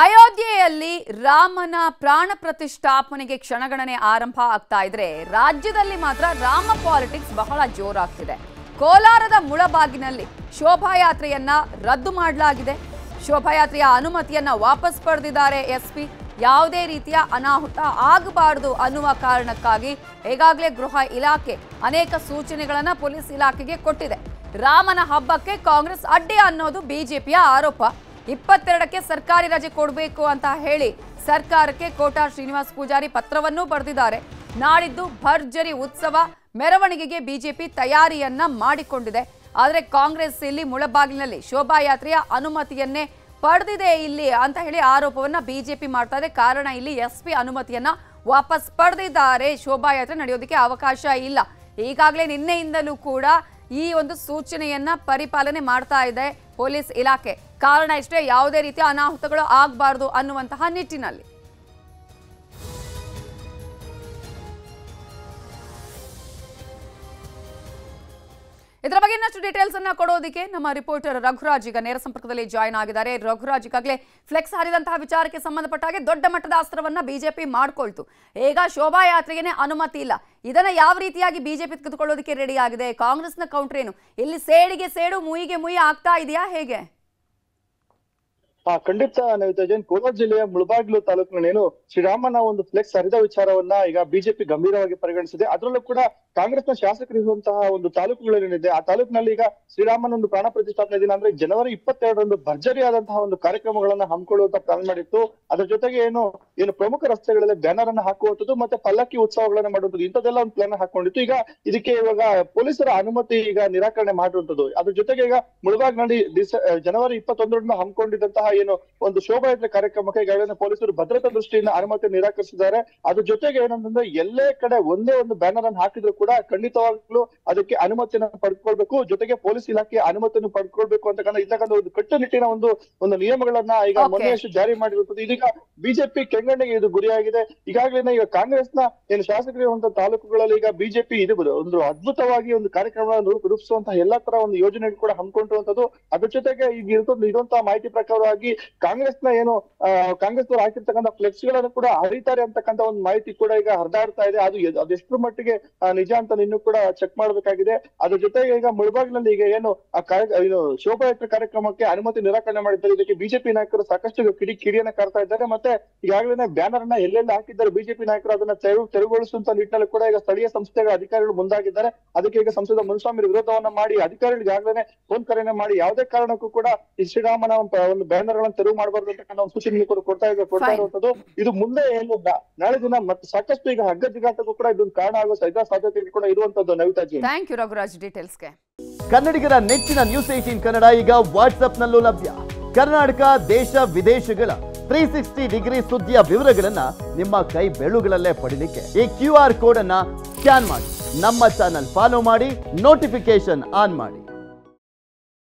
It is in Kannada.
ಅಯೋಧ್ಯೆಯಲ್ಲಿ ರಾಮನ ಪ್ರಾಣ ಪ್ರತಿಷ್ಠಾಪನೆಗೆ ಕ್ಷಣಗಣನೆ ಆರಂಭ ಆಗ್ತಾ ಇದ್ರೆ ರಾಜ್ಯದಲ್ಲಿ ಮಾತ್ರ ರಾಮ ಪಾಲಿಟಿಕ್ಸ್ ಬಹಳ ಜೋರಾಗ್ತಿದೆ. ಕೋಲಾರದ ಮುಳಬಾಗಿನಲ್ಲಿ ಶೋಭಾಯಾತ್ರೆಯನ್ನ ರದ್ದು ಮಾಡಲಾಗಿದೆ. ಶೋಭಾಯಾತ್ರೆಯ ಅನುಮತಿಯನ್ನ ವಾಪಸ್ ಪಡೆದಿದ್ದಾರೆ ಎಸ್ಪಿ. ಯಾವುದೇ ರೀತಿಯ ಅನಾಹುತ ಆಗಬಾರದು ಅನ್ನುವ ಕಾರಣಕ್ಕಾಗಿ ಈಗಾಗಲೇ ಗೃಹ ಇಲಾಖೆ ಅನೇಕ ಸೂಚನೆಗಳನ್ನ ಪೊಲೀಸ್ ಇಲಾಖೆಗೆ ಕೊಟ್ಟಿದೆ. ರಾಮನ ಹಬ್ಬಕ್ಕೆ ಕಾಂಗ್ರೆಸ್ ಅಡ್ಡಿ ಅನ್ನೋದು ಬಿಜೆಪಿಯ ಆರೋಪ. ಇಪ್ಪತ್ತೆರಡಕ್ಕೆ ಸರ್ಕಾರಿ ರಜೆ ಕೊಡಬೇಕು ಅಂತ ಹೇಳಿ ಸರ್ಕಾರಕ್ಕೆ ಕೋಟಾ ಶ್ರೀನಿವಾಸ್ ಪೂಜಾರಿ ಪತ್ರವನ್ನೂ ಬರೆದಿದ್ದಾರೆ. ನಾಡಿದ್ದು ಭರ್ಜರಿ ಉತ್ಸವ, ಮೆರವಣಿಗೆಗೆ ಬಿಜೆಪಿ ತಯಾರಿಯನ್ನ ಮಾಡಿಕೊಂಡಿದೆ. ಆದರೆ ಕಾಂಗ್ರೆಸ್ ಇಲ್ಲಿ ಮುಳಬಾಗಿಲಿನಲ್ಲಿ ಶೋಭಾಯಾತ್ರೆಯ ಅನುಮತಿಯನ್ನೇ ಪಡೆದಿದೆ ಇಲ್ಲಿ ಅಂತ ಹೇಳಿ ಆರೋಪವನ್ನ ಬಿಜೆಪಿ ಮಾಡ್ತಾ ಇದೆ. ಕಾರಣ ಇಲ್ಲಿ ಎಸ್ ಪಿ ಅನುಮತಿಯನ್ನ ವಾಪಸ್ ಪಡೆದಿದ್ದಾರೆ. ಶೋಭಾಯಾತ್ರೆ ನಡೆಯೋದಕ್ಕೆ ಅವಕಾಶ ಇಲ್ಲ. ಈಗಾಗಲೇ ನಿನ್ನೆಯಿಂದಲೂ ಕೂಡ ಈ ಒಂದು ಸೂಚನೆಯನ್ನ ಪರಿಪಾಲನೆ ಮಾಡ್ತಾ ಇದೆ ಪೊಲೀಸ್ ಇಲಾಖೆ. ಕಾರಣ ಇಷ್ಟೇ, ಯಾವುದೇ ರೀತಿಯ ಅನಾಹುತಗಳು ಆಗಬಾರ್ದು ಅನ್ನುವಂತಹ ನಿಟ್ಟಿನಲ್ಲಿ. ಇದರ ಬಗ್ಗೆ ಇನ್ನಷ್ಟು ಡೀಟೇಲ್ಸ್ ಅನ್ನ ಕೊಡೋದಕ್ಕೆ ನಮ್ಮ ರಿಪೋರ್ಟರ್ ರಘುರಾಜ್ ಈಗ ನೇರ ಸಂಪರ್ಕದಲ್ಲಿ ಜಾಯ್ನ್ ಆಗಿದ್ದಾರೆ. ರಘುರಾಜ್, ಈಗಾಗಲೇ ಫ್ಲೆಕ್ಸ್ ಹಾರಿದಂತಹ ವಿಚಾರಕ್ಕೆ ಸಂಬಂಧಪಟ್ಟ ಹಾಗೆ ದೊಡ್ಡ ಮಟ್ಟದ ಅಸ್ತ್ರವನ್ನ ಬಿಜೆಪಿ ಮಾಡ್ಕೊಳ್ತು. ಈಗ ಶೋಭಾಯಾತ್ರೆಗೆ ಅನುಮತಿ ಇಲ್ಲ. ಇದನ್ನ ಯಾವ ರೀತಿಯಾಗಿ ಬಿಜೆಪಿ ತೆಗೆದುಕೊಳ್ಳೋದಕ್ಕೆ ರೆಡಿ ಆಗಿದೆ? ಕಾಂಗ್ರೆಸ್ನ ಕೌಂಟರ್ ಏನು? ಇಲ್ಲಿ ಸೇಡಿಗೆ ಸೇಡು ಮುಯಿಗೆ ಮುಯಿ ಆಗ್ತಾ ಇದೆಯಾ? ಹೇಗೆ? ಹಾ ಖಂಡಿತ ನವಿತಾಜನ್ ಕೋಲಾರ ಜಿಲ್ಲೆಯ ಮುಳಬಾಗಿಲು ತಾಲೂಕಿನೇನು ಶ್ರೀರಾಮನ ಒಂದು ಫ್ಲೆಕ್ಸ್ ಹರಿದ ವಿಚಾರವನ್ನ ಈಗ ಬಿಜೆಪಿ ಗಂಭೀರವಾಗಿ ಪರಿಗಣಿಸಿದೆ. ಅದರಲ್ಲೂ ಕೂಡ ಕಾಂಗ್ರೆಸ್ನ ಶಾಸಕರಿರುವಂತಹ ಒಂದು ತಾಲೂಕುಗಳೇನಿದೆ ಆ ತಾಲೂಕಿನಲ್ಲಿ ಈಗ ಶ್ರೀರಾಮನ ಒಂದು ಪ್ರಾಣ ಪ್ರತಿಷ್ಠಾಪನೆ ದಿನ ಅಂದ್ರೆ ಜನವರಿ ಇಪ್ಪತ್ತೆರಡರಂದು ಭರ್ಜರಿಯಾದಂತಹ ಒಂದು ಕಾರ್ಯಕ್ರಮಗಳನ್ನ ಹಮ್ಮಿಕೊಳ್ಳುವಂತ ಪ್ಲಾನ್ ಮಾಡಿತ್ತು. ಅದ್ರ ಜೊತೆಗೆ ಏನು ಏನು ಪ್ರಮುಖ ರಸ್ತೆಗಳಲ್ಲಿ ಬ್ಯಾನರ್ ಅನ್ನ ಹಾಕುವಂಥದ್ದು ಮತ್ತೆ ಪಲ್ಲಕ್ಕಿ ಉತ್ಸವಗಳನ್ನ ಮಾಡುವಂಥದ್ದು, ಇಂಥದ್ದೆಲ್ಲ ಒಂದು ಪ್ಲಾನ್ ಹಾಕೊಂಡಿತ್ತು. ಈಗ ಇದಕ್ಕೆ ಇವಾಗ ಪೊಲೀಸರ ಅನುಮತಿ ಈಗ ನಿರಾಕರಣೆ ಮಾಡುವಂಥದ್ದು. ಅದ್ರ ಜೊತೆಗೆ ಈಗ ಮುಳಬಾಗ್ನಲ್ಲಿ ಜನವರಿ ಇಪ್ಪತ್ತೊಂದರಂದು ಹಮ್ಮಿಕೊಂಡಿದ್ದಂತಹ ಏನು ಒಂದು ಶೋಭಾಯಾತ್ರೆ ಕಾರ್ಯಕ್ರಮಕ್ಕೆ ಈಗಾಗಲೇ ಪೊಲೀಸರು ಭದ್ರತಾ ದೃಷ್ಟಿಯಿಂದ ಅನುಮತಿ ನಿರಾಕರಿಸಿದ್ದಾರೆ. ಅದ್ರ ಜೊತೆಗೆ ಏನಂತಂದ್ರೆ ಎಲ್ಲೇ ಕಡೆ ಒಂದೇ ಒಂದು ಬ್ಯಾನರ್ ಅನ್ನು ಹಾಕಿದ್ರು ಕೂಡ ಖಂಡಿತವಾಗ್ಲೂ ಅದಕ್ಕೆ ಅನುಮತಿಯನ್ನು ಪಡ್ಕೊಳ್ಬೇಕು. ಜೊತೆಗೆ ಪೊಲೀಸ್ ಇಲಾಖೆ ಅನುಮತಿಯನ್ನು ಪಡ್ಕೊಳ್ಬೇಕು ಅಂತಕ್ಕಂಥ ಇರ್ತಕ್ಕಂಥ ಒಂದು ಕಟ್ಟುನಿಟ್ಟಿನ ಒಂದು ಒಂದು ನಿಯಮಗಳನ್ನ ಈಗ. ಮೊನ್ನೆಯಷ್ಟು ಜಾರಿ ಮಾಡಿರುತ್ತದೆ ಇದೀಗ ಬಿಜೆಪಿ ಕೆಂಗಣ್ಣಿಗೆ ಇದು ಗುರಿಯಾಗಿದೆ. ಈಗಾಗಲೇ ಈಗ ಕಾಂಗ್ರೆಸ್ನ ಏನು ಶಾಸಕರಿರುವಂತಹ ತಾಲೂಕುಗಳಲ್ಲಿ ಈಗ ಬಿಜೆಪಿ ಇದು ಒಂದು ಅದ್ಭುತವಾಗಿ ಒಂದು ಕಾರ್ಯಕ್ರಮವನ್ನು ರೂಪ- ರೂಪಿಸುವಂತಹ ಎಲ್ಲಾ ತರ ಒಂದು ಯೋಜನೆ ಕೂಡ ಹಮ್ಮಿಕೊಂಡಿರುವಂತದ್ದು ಅದ್ರ ಜೊತೆಗೆ ಈಗ ಇರುವಂತ ಇರುವಂತಹ ಮಾಹಿತಿ ಪ್ರಕಾರವಾಗಿ ಕಾಂಗ್ರೆಸ್ನ ಏನು ಕಾಂಗ್ರೆಸ್ ಅವರು ಹಾಕಿರ್ತಕ್ಕಂಥ ಫ್ಲೆಕ್ಸ್ಗಳನ್ನು ಕೂಡ ಹರಿತಾರೆ ಅಂತಕ್ಕಂಥ ಒಂದು ಮಾಹಿತಿ ಕೂಡ ಈಗ ಹರಿದಾಡ್ತಾ ಇದೆ. ಅದು ಅದೆಷ್ಟು ಅದೆಷ್ಟರ ಮಟ್ಟಿಗೆ ನಿಜ ಅಂತ ಇನ್ನು ಕೂಡ ಚೆಕ್ ಮಾಡ್ಬೇಕಾಗಿದೆ. ಅದ್ರ ಜೊತೆಗೆ ಈಗ ಮುಳಬಾಗಿಲಲ್ಲಿ ಈಗ ಏನು ಏನು ಶೋಭಾಯಾತ್ರೆ ಕಾರ್ಯಕ್ರಮಕ್ಕೆ ಅನುಮತಿ ನಿರಾಕರಣೆ ಮಾಡಿದ್ದಾರೆ. ಇದಕ್ಕೆ ಬಿಜೆಪಿ ನಾಯಕರು ಸಾಕಷ್ಟು ಕಿಡಿ, ಕಿಡಿಯನ್ನ ಕಾರ್ತಾ ಇದ್ದಾರೆ. ಮತ್ತೆ ಈಗಾಗಲೇ ಬ್ಯಾನರ್ ಅನ್ನ ಎಲ್ಲೆಲ್ಲಿ ಹಾಕಿದ್ದಾರೆ ಬಿಜೆಪಿ ನಾಯಕರು, ಅದನ್ನ ತೆರವು ತೆರವುಗೊಳಿಸುವಂತ ನಿಟ್ಟಿನಲ್ಲಿ ಕೂಡ ಈಗ ಸ್ಥಳೀಯ ಸಂಸ್ಥೆಗಳ ಅಧಿಕಾರಿಗಳು ಮುಂದಾಗಿದ್ದಾರೆ. ಅದಕ್ಕೆ ಈಗ ಸಂಸದ ಮುನಸ್ವಾಮಿ ವಿರೋಧವನ್ನ ಮಾಡಿ, ಅಧಿಕಾರಿಗಳಿಗೆ ಈಗಾಗಲೇ ಫೋನ್ ಕರೆಯನ್ನ ಮಾಡಿ, ಯಾವುದೇ ಕಾರಣಕ್ಕೂ ಕೂಡ ಈ ಶ್ರೀರಾಮನ ಒಂದು ಬ್ಯಾನರ್ ಗಳನ್ನ ತೆರವು ಮಾಡಬಾರ್ದು ಅಂತಕ್ಕಂಥ ಒಂದು ಸೂಚನೆ ಕೂಡ ಕೊಡ್ತಾ ಇದೆ ಕೊಡ್ತಾ. ಇರುವಂತದ್ದು. ಇದು ಮುಂದೆ ಏನು ನಾಳೆ ದಿನ ಮತ್ತೆ ಸಾಕಷ್ಟು ಈಗ ಹಗ್ಗ ಜಿಗಾಟಕ್ಕೂ ಕೂಡ ಇದೊಂದು ಕಾರಣ ಆಗೋ ಸಹಿತ ಸಾಧ್ಯತೆ ಕೂಡ ಇರುವಂತದ್ದು ನವಿತಾಜಿ ಥ್ಯಾಂಕ್ ಯು ರಘುರಾಜ್ ಡೀಟೇಲ್ಸ್ಗೆ ಕನ್ನಡಿಗರ ನೆಚ್ಚಿನ ನ್ಯೂಸ್ ಏಟೀನ್ ಕನ್ನಡ ಈಗ ವಾಟ್ಸ್ಆಪ್ನಲ್ಲೂ ಲಭ್ಯ. ಕರ್ನಾಟಕ ದೇಶ ವಿದೇಶಗಳ ತ್ರೀ ಸಿಕ್ಸ್ಟಿ ಡಿಗ್ರಿ ಸುದ್ದಿಯ ವಿವರಗಳನ್ನ ನಿಮ್ಮ ಕೈ ಬೆಳುಗಳಲ್ಲೇ ಪಡಿಲಿಕ್ಕೆ ಈ ಕ್ಯೂ ಆರ್ ಕೋಡ್ ಅನ್ನ ಸ್ಕ್ಯಾನ್ ಮಾಡಿ. ನಮ್ಮ ಚಾನಲ್ ಫಾಲೋ ಮಾಡಿ ನೋಟಿಫಿಕೇಶನ್ ಆನ್ ಮಾಡಿ.